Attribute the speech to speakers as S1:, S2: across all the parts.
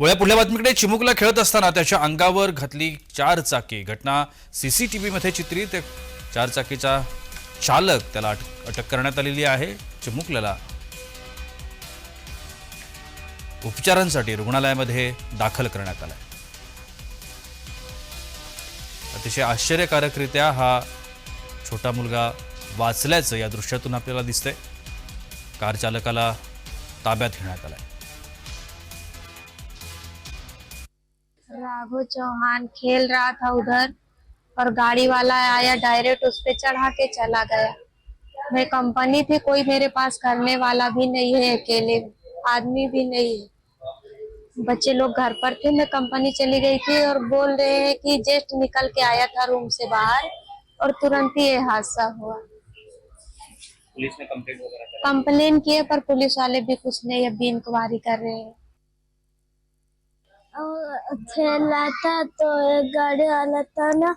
S1: वळ्या पुढल्या बातमीकडे चिमुकला खेळत असताना त्याच्या अंगावर घातली चार चाकी. घटना सीसीटीव्ही मध्ये चित्रित. चार चाकीचा चालक त्याला अटक करण्यात आलेली आहे. चिमुकल्याला उपचारांसाठी रुग्णालयामध्ये दाखल करण्यात आलाय. अतिशय आश्चर्यकारकरित्या हा छोटा मुलगा वाचल्याचं या दृश्यातून आपल्याला दिसतंय. कार चालकाला ताब्यात घेण्यात आलाय.
S2: राघव चौहान खेल रहा था उधर और गाड़ी वाला आया डायरेक्ट उस पर चढ़ा के चला गया। मैं कंपनी थी कोई मेरे पास करने वाला भी नहीं है अकेले आदमी भी नहीं है। बच्चे लोग घर पर थे मैं कंपनी चली गई थी और बोल रहे हैं कि जेस्ट निकल के आया था रूम से बाहर और तुरंत ही ये हादसा हुआ।
S3: पुलिस ने कंप्लेंट वगैरह
S2: कंप्लेन किए पर पुलिस वाले भी कुछ नहीं अभी इंक्वायरी कर रहे हैं।
S4: खेला था तो एक गाड़ी वाला था ना,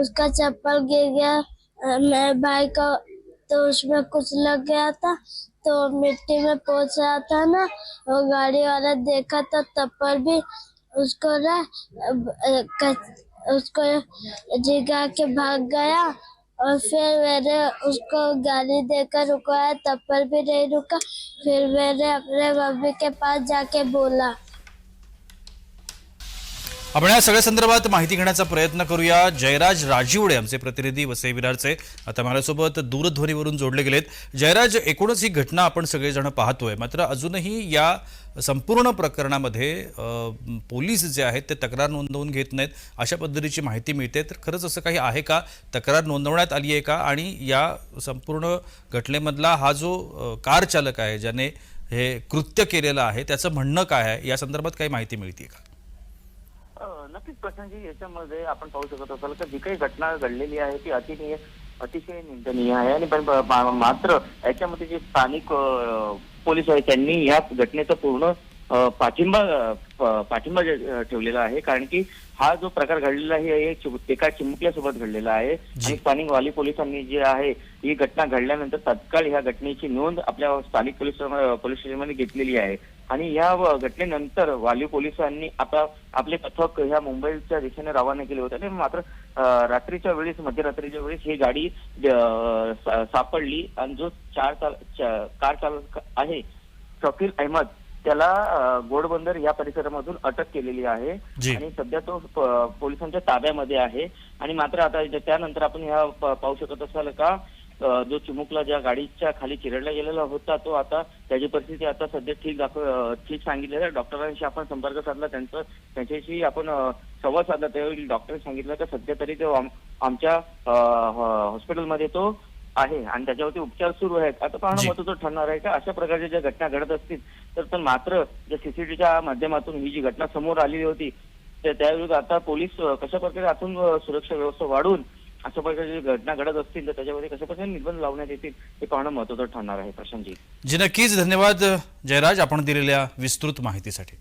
S4: उसका चप्पल गिर गया मेरे भाई का तो उसमें कुछ लग गया था तो मिट्टी में पहुँच रहा था ना वो गाड़ी वाला देखा था तब पर भी उसको ना उसको जिगा के भाग गया, और फिर मैंने उसको गाड़ी देकर रुकवाया तब पर भी नहीं रुका, फिर मैंने अपने मम्मी के पास जाके बोला
S1: आपण या सगळ्या संदर्भात माहिती घेण्याचा प्रयत्न करूया. जयराज राजीवडे आमचे प्रतिनिधी वसई विरारचे आता माझ्यासोबत दूरध्वनीवरून जोडले गेलेत. जयराज एकूणच ही घटना आपण सगळेजण पाहतोय. मात्र अजूनही या संपूर्ण प्रकरणामध्ये पोलीस जे आहेत ते तक्रार नोंदवून घेत नाहीत. अशा पद्धतीची माहिती मिळते. तर खरंच असं काही आहे का? तक्रार नोंदवण्यात आली आहे का? आणि या संपूर्ण घटनेमधला हा जो कार चालक आहे ज्याने हे कृत्य केलेलं आहे त्याचं म्हणणं काय आहे? या संदर्भात काही माहिती मिळते का?
S3: नक्कीच प्रशांतजी याच्यामध्ये आपण पाहू शकत असाल तर जी काही घटना घडलेली आहे ती अतिशय अतिशय निंदनीय आहे आणि पण मात्र याच्यामध्ये जे स्थानिक पोलीस आहेत त्यांनी या घटनेचा पूर्ण पाठिंबा पाठिंबा ठेवलेला आहे. कारण की हा जो प्रकार घडलेला आहे हे एका चिमुकल्यासोबत घडलेला आहे. आणि स्थानिक वाली पोलिसांनी जे आहे ही घटना घडल्यानंतर तत्काळ ह्या घटनेची नोंद आपल्या स्थानिक पोलीस पोलीस स्टेशनमध्ये घेतलेली आहे. आणि या घटनेनंतर वाली पोलिसांनी आता आपले पथक ह्या मुंबईच्या दिशेने रवाना केले होते. आणि मात्र रात्रीच्या वेळेस मध्यरात्रीच्या वेळेस ही गाडी सापडली. आणि जो चार चाल कार चालक आहे शकील अहमद त्याला गोडबंदर या परिसरामधून अटक केलेली आहे. आणि सध्या तो पोलिसांच्या ताब्यामध्ये आहे. आणि मात्र आता त्यानंतर आपण ह्या पाहू शकत असाल का जो चिमुकला ज्या गाडीच्या खाली चिरडला गेलेला होता तो आता त्याची परिस्थिती आता सध्या ठीक दाखव ठीक सांगितलेलं आहे. डॉक्टरांशी आपण संपर्क साधला त्यांचं त्यांच्याशी आपण संवाद साधला. त्यावेळी डॉक्टरांनी सांगितलं की सध्या तरी तो आम- आमच्या हॉस्पिटलमध्ये तो आहे आणि त्याच्यावरती उपचार सुरू आहेत. आता पाहणं. महत्वाचं ठरणार आहे का? अशा प्रकारच्या ज्या घटना घडत असतील तर पण मात्र ज्या सीसीटीव्हीच्या माध्यमातून ही जी घटना समोर आलेली होती तर त्याविरुद्ध आता पोलीस कशा प्रकारे आतून सुरक्षा व्यवस्था वाढवून अशा प्रकारच्या घटना घडत असतील तर त्याच्यामध्ये कशा प्रकारे निर्बंध लावण्यात येतील हे पाहणं महत्वाचं ठरणार आहे प्रशांतजी.
S1: जी नक्कीच धन्यवाद जयराज आपण दिलेल्या विस्तृत माहितीसाठी.